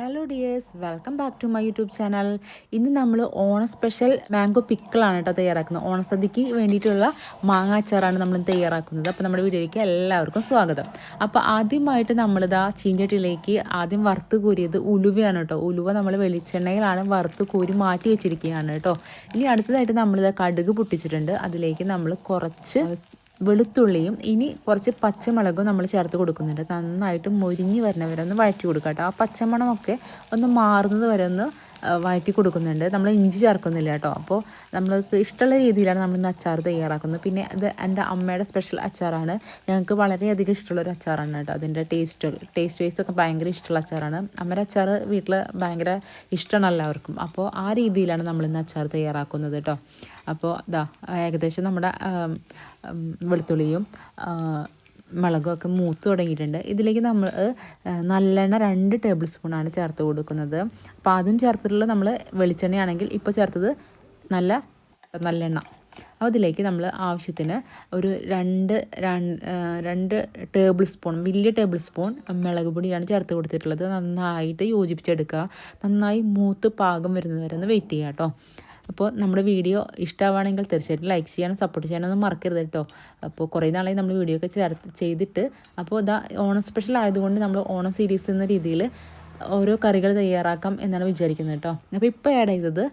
Hello dears welcome back to my YouTube channel ഇന്ന് നമ്മൾ ഓണ സ്പെഷ്യൽ മാംഗോ പിക്കിളാണ് കേട്ടോ തയ്യാറാക്കുന്നത്. ഓണസദ്യക്ക് വേണ്ടിയിട്ടുള്ള മാങ്ങ അച്ചാറാണ് നമ്മൾ തയ്യാറാക്കുന്നത്. അപ്പോൾ നമ്മുടെ വീഡിയോയിലേക്ക് എല്ലാവർക്കും സ്വാഗതം. അപ്പോൾ ആദ്യമായിട്ട് നമ്മളിതാ ചീഞ്ചട്ടിയിലേക്ക് ആദ്യം വറുത്ത് കോരിയത് ഉലുവയാണ് കേട്ടോ ഉലുവ നമ്മൾ വെളിച്ചെണ്ണയിലാണ് വറുത്ത് കോരി മാറ്റി വെച്ചിരിക്കുകയാണ് കേട്ടോ ഇനി അടുത്തതായിട്ട് നമ്മളിതാ കടുക് പൊട്ടിച്ചിട്ടുണ്ട്. അതിലേക്ക് നമ്മൾ കുറച്ച് വെളുത്തുള്ളിയും ഇനി കുറച്ച് പച്ചമുളകും നമ്മൾ ചേർത്ത് കൊടുക്കുന്നുണ്ട്. നന്നായിട്ട് മുരിങ്ങി വരണ വരെ ഒന്ന് വഴറ്റി കൊടുക്കുക കേട്ടോ ആ പച്ചമണമൊക്കെ ഒന്ന് മാറുന്നത് വരെ ഒന്ന് വഴറ്റി കൊടുക്കുന്നുണ്ട്. നമ്മൾ ഇഞ്ചി ചേർക്കുന്നില്ല കേട്ടോ. അപ്പോൾ നമ്മൾക്ക് ഇഷ്ടമുള്ള രീതിയിലാണ് നമ്മൾ ഇന്ന് അച്ചാർ തയ്യാറാക്കുന്നത്. പിന്നെ അത് എന്റെ അമ്മയുടെ സ്പെഷ്യൽ അച്ചാറാണ്. ഞങ്ങൾക്ക് വളരെയധികം ഇഷ്ടമുള്ള ഒരു അച്ചാറാണ് കേട്ടോ. അതിന്റെ ടേസ്റ്റ് ടേസ്റ്റ് വൈസ് ഒക്കെ ഭയങ്കര ഇഷ്ടമുള്ള അച്ചാറാണ്. അമ്മയുടെ അച്ചാർ വീട്ടിൽ ഭയങ്കര ഇഷ്ടമാണ് എല്ലാവർക്കും. അപ്പോൾ ആ രീതിയിലാണ് നമ്മൾ ഇന്ന് അച്ചാർ തയ്യാറാക്കുന്നത് കേട്ടോ. അപ്പോൾ ഇതാ ഏകദേശം നമ്മുടെ വെളുത്തുള്ളിയും ആ, മുളകും ഒക്കെ മൂത്ത് തുടങ്ങിയിട്ടുണ്ട്. ഇതിലേക്ക് നമ്മൾ നല്ലെണ്ണ രണ്ട് ടേബിൾ സ്പൂണാണ് ചേർത്ത് കൊടുക്കുന്നത്. അപ്പോൾ ആദ്യം ചേർത്തിട്ടുള്ള നമ്മൾ വെളിച്ചെണ്ണയാണെങ്കിൽ ഇപ്പോൾ ചേർത്തത് നല്ല നല്ലെണ്ണ. അപ്പോൾ അതിലേക്ക് നമ്മൾ ആവശ്യത്തിന് ഒരു രണ്ട് രണ്ട് ടേബിൾ സ്പൂൺ വലിയ ടേബിൾ സ്പൂൺ മുളക് പൊടിയാണ് ചേർത്ത് കൊടുത്തിട്ടുള്ളത്. നന്നായിട്ട് യോജിപ്പിച്ചെടുക്കുക. നന്നായി മൂത്ത് പാകം വരുന്നത് വരെ ഒന്ന് വെയിറ്റ് ചെയ്യുക കേട്ടോ. അപ്പോൾ നമ്മുടെ വീഡിയോ ഇഷ്ടമാണെങ്കിൽ തീർച്ചയായിട്ടും ലൈക്ക് ചെയ്യാനും സപ്പോർട്ട് ചെയ്യാനൊന്നും മറക്കരുത് കേട്ടോ. അപ്പോൾ കുറേ നാളായി നമ്മൾ വീഡിയോ ഒക്കെ ചേർത്ത് ചെയ്തിട്ട് അപ്പോൾ ഇതാ ഓണം സ്പെഷ്യൽ ആയതുകൊണ്ട് നമ്മൾ ഓണം സീരീസ് എന്ന രീതിയിൽ ഓരോ കറികൾ തയ്യാറാക്കാം എന്നാണ് വിചാരിക്കുന്നത് കേട്ടോ. അപ്പോൾ ഇപ്പോൾ ആഡ് ചെയ്തത്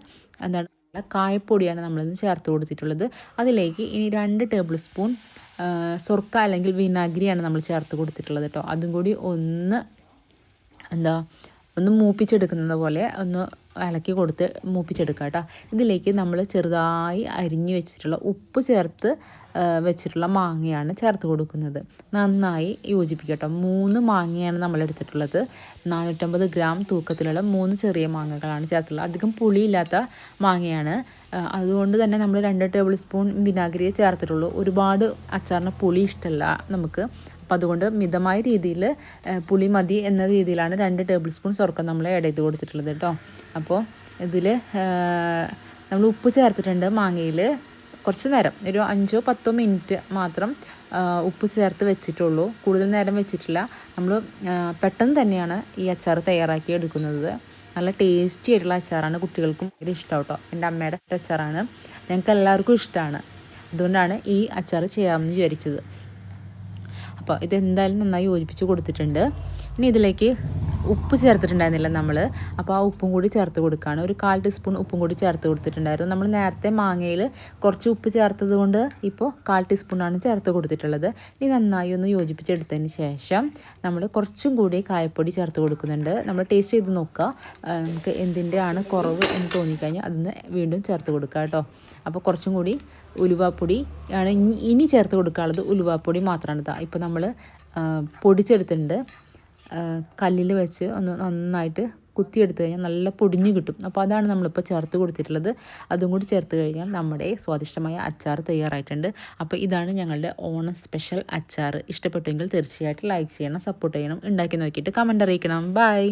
എന്താണ്? കായപ്പൊടിയാണ് നമ്മളിന്ന് ചേർത്ത് കൊടുത്തിട്ടുള്ളത്. അതിലേക്ക് ഇനി രണ്ട് ടേബിൾ സ്പൂൺ സ്വർക്ക അല്ലെങ്കിൽ വിനാഗിരിയാണ് നമ്മൾ ചേർത്ത് കൊടുത്തിട്ടുള്ളത് കേട്ടോ. അതും കൂടി ഒന്ന് എന്താ ഒന്ന് മൂപ്പിച്ചെടുക്കുന്നത് പോലെ ഒന്ന് ഇളക്കി കൊടുത്ത് മൂപ്പിച്ചെടുക്കുക കേട്ടോ. ഇതിലേക്ക് നമ്മൾ ചെറുതായി അരിഞ്ഞു വെച്ചിട്ടുള്ള ഉപ്പ് ചേർത്ത് വെച്ചിട്ടുള്ള മാങ്ങയാണ് ചേർത്ത് കൊടുക്കുന്നത്. നന്നായി യോജിപ്പിക്കുക കേട്ടോ. മൂന്ന് മാങ്ങയാണ് നമ്മൾ എടുത്തിട്ടുള്ളത്. നാനൂറ്റമ്പത് ഗ്രാം തൂക്കത്തിലുള്ള മൂന്ന് ചെറിയ മാങ്ങകളാണ് ചേർത്തുള്ളത്. അധികം പുളിയില്ലാത്ത മാങ്ങയാണ്. അതുകൊണ്ട് തന്നെ നമ്മൾ രണ്ട് ടേബിൾ സ്പൂൺ വിനാഗിരിയെ ചേർത്തിട്ടുള്ളൂ. ഒരുപാട് അച്ചാറിന് പുളി ഇഷ്ടമല്ല നമുക്ക്. അപ്പോൾ അതുകൊണ്ട് മിതമായ രീതിയിൽ പുളി മതി എന്ന രീതിയിലാണ് രണ്ട് ടേബിൾ സ്പൂൺ സ്വർക്കം നമ്മൾ ആഡ് ചെയ്ത് കൊടുത്തിട്ടുള്ളത് കേട്ടോ. അപ്പോൾ ഇതിൽ നമ്മൾ ഉപ്പ് ചേർത്തിട്ടുണ്ട് മാങ്ങയിൽ കുറച്ച് നേരം ഒരു അഞ്ചോ പത്തോ മിനിറ്റ് മാത്രം ഉപ്പ് ചേർത്ത് വെച്ചിട്ടുള്ളൂ. കൂടുതൽ നേരം വെച്ചിട്ടില്ല. നമ്മൾ പെട്ടെന്ന് തന്നെയാണ് ഈ അച്ചാർ തയ്യാറാക്കി എടുക്കുന്നത്. നല്ല ടേസ്റ്റി ആയിട്ടുള്ള അച്ചാറാണ് കുട്ടികൾക്കും ഭയങ്കര ഇഷ്ടം കേട്ടോ എന്റെ അമ്മയുടെ അച്ചാറാണ്. ഞങ്ങൾക്ക് എല്ലാവർക്കും ഇഷ്ടമാണ് അതുകൊണ്ടാണ് ഈ അച്ചാർ ചെയ്യാമെന്ന് വിചാരിച്ചത്. അപ്പോൾ ഇതെന്തായാലും നന്നായി യോജിപ്പിച്ച് കൊടുത്തിട്ടുണ്ട്. ഇനി ഇതിലേക്ക് ഉപ്പ് ചേർത്തിട്ടുണ്ടായിരുന്നില്ല നമ്മൾ അപ്പോൾ ആ ഉപ്പും കൂടി ചേർത്ത് കൊടുക്കുകയാണ് ഒരു കാൽ ടീസ്പൂൺ ഉപ്പും കൂടി ചേർത്ത് കൊടുത്തിട്ടുണ്ടായിരുന്നു. നമ്മൾ നേരത്തെ മാങ്ങയിൽ കുറച്ച് ഉപ്പ് ചേർത്തത് കൊണ്ട് ഇപ്പോൾ കാൽ ടീസ്പൂണാണ് ചേർത്ത് കൊടുത്തിട്ടുള്ളത്. ഇനി നന്നായി ഒന്ന് യോജിപ്പിച്ചെടുത്തതിന് ശേഷം നമ്മൾ കുറച്ചും കൂടി കായപ്പൊടി ചേർത്ത് കൊടുക്കുന്നുണ്ട്. നമ്മൾ ടേസ്റ്റ് ചെയ്ത് നോക്കുക നമുക്ക് എന്തിന്റെ ആണ് കുറവ് എന്ന് തോന്നിക്കഴിഞ്ഞാൽ അതിന് വീണ്ടും ചേർത്ത് കൊടുക്കുക കേട്ടോ. അപ്പോൾ കുറച്ചും കൂടി ഉലുവാപ്പൊടി ആണ് ഇനി ചേർത്ത് കൊടുക്കാനുള്ളത് ഉലുവാപ്പൊടി മാത്രമാണ് ഇപ്പോൾ നമ്മൾ പൊടിച്ചെടുത്തിട്ടുണ്ട്. കല്ലിൽ വെച്ച് ഒന്ന് നന്നായിട്ട് കുത്തിയെടുത്ത് കഴിഞ്ഞാൽ നല്ല പൊടിഞ്ഞു കിട്ടും. അപ്പോൾ അതാണ് നമ്മളിപ്പോൾ ചേർത്ത് കൊടുത്തിട്ടുള്ളത്. അതും കൂടി ചേർത്ത് കഴിഞ്ഞാൽ നമ്മുടെ സ്വാദിഷ്ടമായ അച്ചാർ തയ്യാറായിട്ടുണ്ട്. അപ്പോൾ ഇതാണ് ഞങ്ങളുടെ ഓണം സ്പെഷ്യൽ അച്ചാർ. ഇഷ്ടപ്പെട്ടെങ്കിൽ തീർച്ചയായിട്ടും ലൈക്ക് ചെയ്യണം സപ്പോർട്ട് ചെയ്യണം ഉണ്ടാക്കി നോക്കിയിട്ട് കമന്റ് അറിയിക്കണം. ബൈ.